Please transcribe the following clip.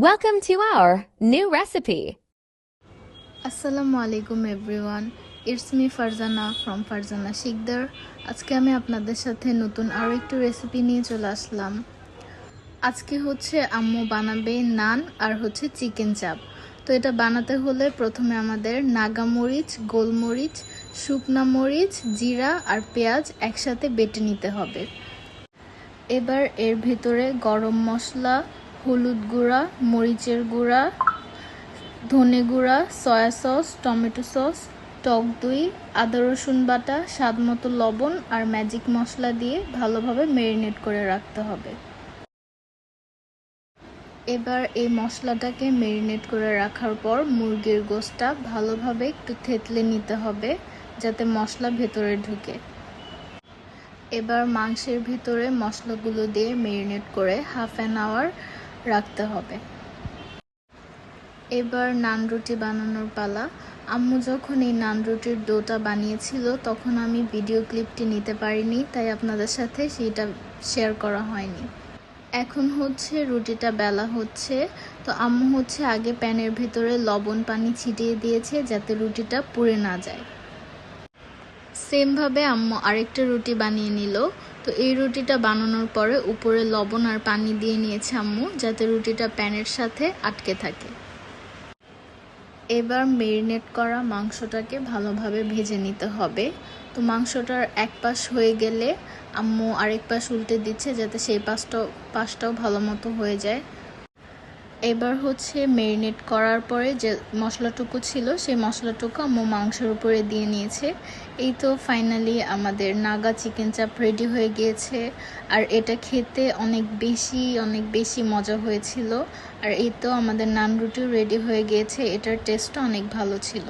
Welcome to our new recipe. আসসালামু আলাইকুম everyone it's me Farzana from Farzana Sikdar আজকে আমি আপনাদের সাথে নতুন আরও একটু রেসিপি নিয়ে চলে আসলাম। আজকে হচ্ছে আম্মু বানাবে নান আর হচ্ছে চিকেন চাপ। তো এটা বানাতে হলে প্রথমে আমাদের নাগা মরিচ গোলমরিচ, শুকনা মরিচ, জিরা আর পেঁয়াজ একসাথে বেটে নিতে হবে। এবার এর ভিতরে গরম মশলা হলুদ গুঁড়া, মরিচের গুঁড়া, ধনে গুঁড়া, সয়া সস, টমেটো সস, টক দই, আদা রসুন বাটা, স্বাদ মতো লবণ আর ম্যাজিক মশলা দিয়ে ভালোভাবে ম্যারিনেট করে রাখতে হবে। এবার এই মশলাটাকে ম্যারিনেট করে রাখার পর মুরগির গোশটা ভালোভাবে একটু থেতলে নিতে হবে যাতে মশলা ভেতরে ঢুকে। এবার মাংসের ভিতরে মশলাগুলো দিয়ে ম্যারিনেট করে হাফ অ্যান আওয়ার রাখতে হবে। এবার নান রুটি বানানোর পালা। আম্মু যখন এই নান রুটির ডোটা বানিয়েছিল, তখন আমি ভিডিও ক্লিপটি নিতে পারিনি, তাই আপনাদের সাথে সেইটা শেয়ার করা হয়নি। এখন হচ্ছে রুটিটা বেলা হচ্ছে। তো আম্মু হচ্ছে আগে প্যানের ভেতরে লবণ পানি ছিটিয়ে দিয়েছে, যাতে রুটিটা পুড়ে না যায়। সেমভাবে আম্মু আরেকটা রুটি বানিয়ে নিল। তো এই রুটিটা বানানোর পরে উপরে লবণ আর পানি দিয়ে নিয়েছে আম্মু, যাতে রুটিটা প্যানের সাথে আটকে থাকে। এবার মেরিনেট করা মাংসটাকে ভালোভাবে ভেজে নিতে হবে। তো মাংসটার এক পাশ হয়ে গেলে আম্মু আরেক পাশ উল্টে দিচ্ছে, যাতে সেই পাশটাও পাশটাও ভালো মতো হয়ে যায়। এবার হচ্ছে মেরিনেট করার পরে যে মশলাটুকু ছিল, সেই মশলাটুকু আম্মু মাংসের উপরে দিয়ে নিয়েছে। এই তো ফাইনালি আমাদের নাগা চিকেন চাপ রেডি হয়ে গিয়েছে। আর এটা খেতে অনেক বেশি অনেক বেশি মজা হয়েছিল। আর এই তো আমাদের নান রুটিও রেডি হয়ে গিয়েছে। এটার টেস্টও অনেক ভালো ছিল।